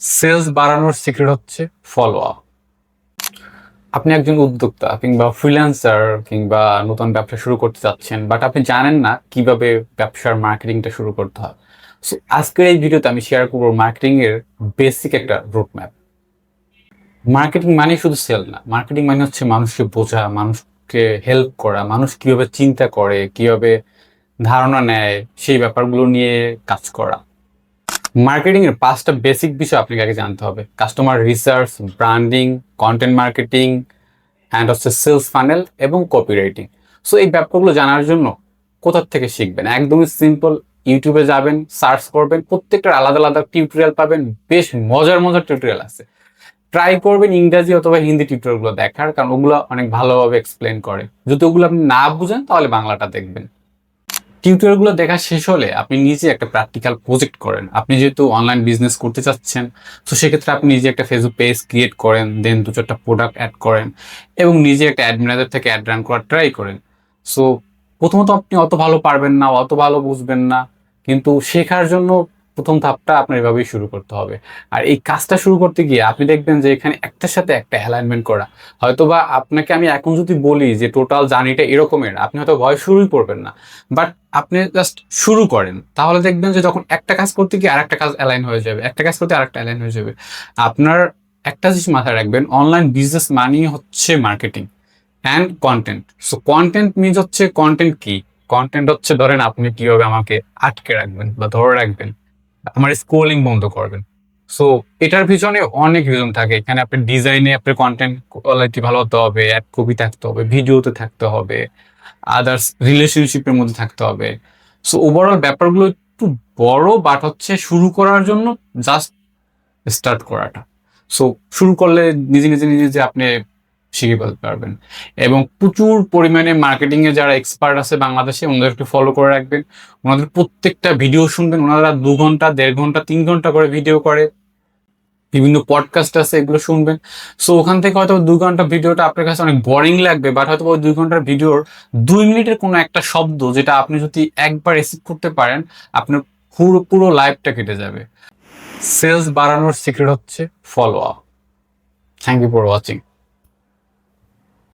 Sales বাড়ানোর secret হচ্ছে follow up আপনি একজন উদ্যোক্তা কিংবা ফ্রিল্যান্সার কিংবা নতুন ব্যবসা শুরু করতে চাচ্ছেন বাট আপনি জানেন না কীভাবে ব্যবসার মার্কেটিংটা শুরু করতে হয়। সো আজকের এই ভিডিওতে আমি শেয়ার করব মার্কেটিং এর বেসিক একটা রুট ম্যাপ মার্কেটিং মানে শুধু সেল না মার্কেটিং মানে হচ্ছে মানুষকে বোঝা, মানুষকে হেল্প করা, মানুষ কীভাবে চিন্তা করে, কীভাবে ধারণা নেয়, সেই ব্যাপারগুলো নিয়ে কাজ করা। মার্কেটিং এর পাঁচটা বেসিক বিষয় আপনাকে আগে জানতে হবে। Customer research branding content marketing and হচ্ছে সেলস ফানেল এবং কপিরাইটিং সো এই ব্যাপারগুলো জানার জন্য কোথার থেকে শিখবেন? একদমই সিম্পল ইউটিউবে যাবেন সার্চ করবেন, প্রত্যেকটার আলাদা আলাদা টিউটোরিয়াল পাবেন, বেশ মজার মজার টিউটোরিয়াল আছে। ট্রাই করবেন ইংরাজি অথবা হিন্দি টিউটোরিয়ালগুলো দেখার, কারণ ওগুলো অনেক ভালোভাবে এক্সপ্লেন করে। যদি ওগুলো আপনি না বুঝেন, তাহলে বাংলাটা দেখবেন। টিউটোরিয়ালগুলো দেখা শেষ হলে আপনি নিজে একটা প্র্যাকটিক্যাল প্রজেক্ট করেন। আপনি যেহেতু অনলাইন বিজনেস করতে চাচ্ছেন, তো সেক্ষেত্রে আপনি নিজে একটা ফেসবুক পেজ ক্রিয়েট করেন দেন দু চারটা প্রোডাক্ট অ্যাড করেন এবং নিজে একটা অ্যাডমিনাদের থেকে অ্যাড রান করার ট্রাই করেন। সো প্রথমত আপনি অত ভালো পারবেন না, অত ভালো বুঝবেন না, কিন্তু শেখার জন্য প্রথম ধাপটা আপনার এভাবেই শুরু করতে হবে। আর এই কাজটা শুরু করতে গিয়ে আপনি দেখবেন যে এখানে একটার সাথে একটা অ্যালাইনমেন্ট করা। হয়তোবা আপনাকে আমি এখন যদি বলি যে টোটাল জার্নিটা এরকমের, আপনি হয়তো ভয় শুরুই করবেন না। বাট আপনি জাস্ট শুরু করেন। তাহলে দেখবেন যে যখন একটা কাজ করতে গিয়ে আরেকটা কাজ অ্যালাইন হয়ে যাবে, একটা কাজ করতে আরেকটা অ্যালাইন হয়ে যাবে। আপনার একটা জিনিস মাথায় রাখবেন অনলাইন বিজনেস মানেই হচ্ছে marketing and content so content means হচ্ছে কন্টেন্ট কি? কন্টেন্ট হচ্ছে ধরেন আপনি কীভাবে আমাকে আটকে রাখবেন বা ধরে রাখবেন। আমার স্ক্রোলিং বন্ধ করবেন। সো এটার পিছনে অনেক রিজন থাকে। এখানে আপনি ডিজাইনে আপনার কন্টেন্ট কোয়ালিটি ভালো হতে হবে অ্যাড কপি থাকতে হবে ভিডিওতে থাকতে হবে আদার্স রিলেশনশিপের মধ্যে থাকতে হবে। সো ওভারঅল ব্যাপারগুলো একটু বড় বাট হচ্ছে শুরু করার জন্য জাস্ট স্টার্ট করাটা। সো শুরু করলে নিজে নিজে নিজে যে আপনি শিখে পারবেন। এবং প্রচুর পরিমাণে মার্কেটিং এ যারা এক্সপার্ট আছে বাংলাদেশে ওনাদেরকে ফলো করে রাখবেন। ওনাদের প্রত্যেকটা ভিডিও শুনবেন। ওনারা দু ঘণ্টা, দেড় ঘণ্টা, তিন ঘণ্টা করে ভিডিও করে। বিভিন্ন পডকাস্ট আছে, এগুলো শুনবেন। সো ওখান থেকে হয়তো দুই ঘণ্টা ভিডিওটা আপনার কাছে অনেক বোরিং লাগবে বাট হয়তো দুই ঘণ্টার ভিডিওর দুই মিনিটের কোনো একটা শব্দ যেটা আপনি যদি একবার রিসিভ করতে পারেন, আপনার পুরো পুরো লাইফটা কেটে যাবে। সেলস বাড়ানোর সিক্রেট হচ্ছে follow up thank you for watching